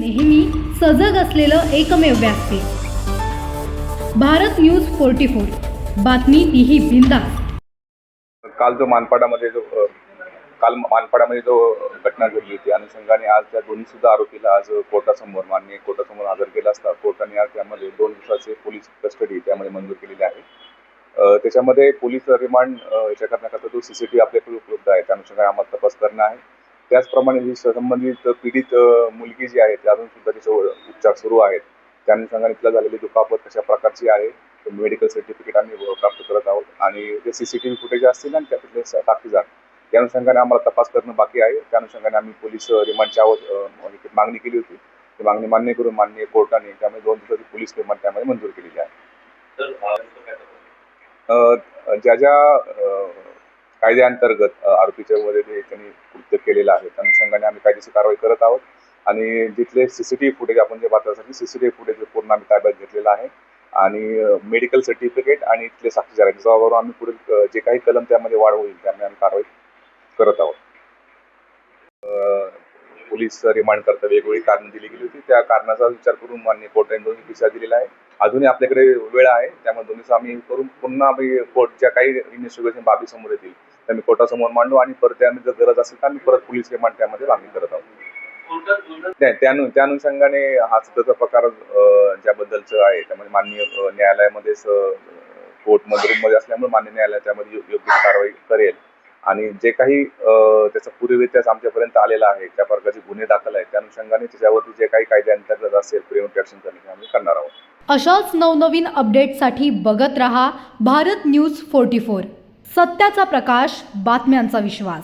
नेहमी सजग असलेलं एकमेव व्यासपीठ भारत न्यूज फोर्टी फोर. बातमी तीही बिंदास काल जो मानपाडामध्ये जो काल मानपाडामध्ये जो घटना घडली होती अनुषंगाने आज त्या दोन्ही सुद्धा आरोपीला आज कोर्टासमोर मान्य कोर्टासमोर हजर केला असता. कोर्टाने आज त्यामध्ये दोन दिवसाचे पोलीस कस्टडी त्यामध्ये मंजूर केलेली आहे. त्याच्यामध्ये पोलीस रिमांड याच्या करण्याकरता जो सी सी टी आपल्याकडे उपलब्ध आहे त्या अनुषंगाने आम्हाला तपास करणं आहे. त्याचप्रमाणे ही संबंधित पीडित मुलगी जी आहे ती अजून सुद्धा तिच्यावर उपचार सुरू आहेत. त्या अनुषंगाने तिला झालेली दुखापत कशा प्रकारची आहे मेडिकल सर्टिफिकेट आम्ही प्राप्त करत आहोत. आणि जे C C T V footage असतील आणि त्यातले साक्षीदार त्या अनुषंगाने आम्हाला तपास करणं बाकी आहे. त्या अनुषंगाने आम्ही पोलीस रिमांडची मागणी केली होती. ती मागणी मान्य करून मान्य कोर्टाने त्यामुळे दोन दिवसाची पोलीस रिमांड त्यामध्ये मंजूर केलेली आहे. ज्या ज्या कायद्याअंतर्गत अ, आरोपीच्या मध्ये ते त्यांनी कृत्य केलेलं आहे त्या अनुषंगाने आम्ही कायदेशीर कारवाई करत आहोत. आणि जिथले सीसीटीव्ही फुटेज आपण जे पाहण्यासाठी सीसीटीव्ही फुटेज पूर्ण आम्ही ताब्यात घेतलेलं आहे. आणि मेडिकल सर्टिफिकेट आणि इथले साक्षीदार जबाबदार आम्ही पुढील जे काही कलम त्यामध्ये वाढ होईल त्यामुळे आम्ही कारवाई करत आहोत. पोलीस रिमांड करता वेगवेगळी कारणं दिली गेली होती. त्या कारणाचा विचार करून मान्य कोर्टाने दोन्ही दिशा दिलेला आहे अजूनही आपल्याकडे वेळ आहे. त्यामुळे दोन्ही आम्ही करून पुन्हा आम्ही कोर्टच्या काही इन्व्हेस्टिगेशन बाबी समोर येतील तर आम्ही कोर्टासमोर मांडू आणि परत त्यामध्ये जर गरज असेल तर आम्ही परत पोलीस रिमांड त्यामध्ये मागणी करत आहोत. त्या अनुषंगाने हा सध्याचा प्रकार ज्याबद्दलच ज्याबद्दलचं आहे त्यामध्ये माननीय न्यायालयामध्येच कोर्टमध्ये रूममध्ये असल्यामुळे मान्य न्यायालय त्यामध्ये योग्य कारवाई करेल. आणि जे काही त्याचा पूर्व इतिहास आमच्यापर्यंत आलेला आहे त्या प्रकारचे गुन्हे दाखल आहेत त्या अनुषंगाने त्याच्यावरती जे काही कायद्यांतर्गत असेल प्रेम ऍक्शन करणे आम्ही करणार आहोत. अशाच नवनवीन अपडेटसाठी बघत रहा भारत न्यूज फोर्टी फोर. सत्याचा प्रकाश बातम्यांचा विश्वास.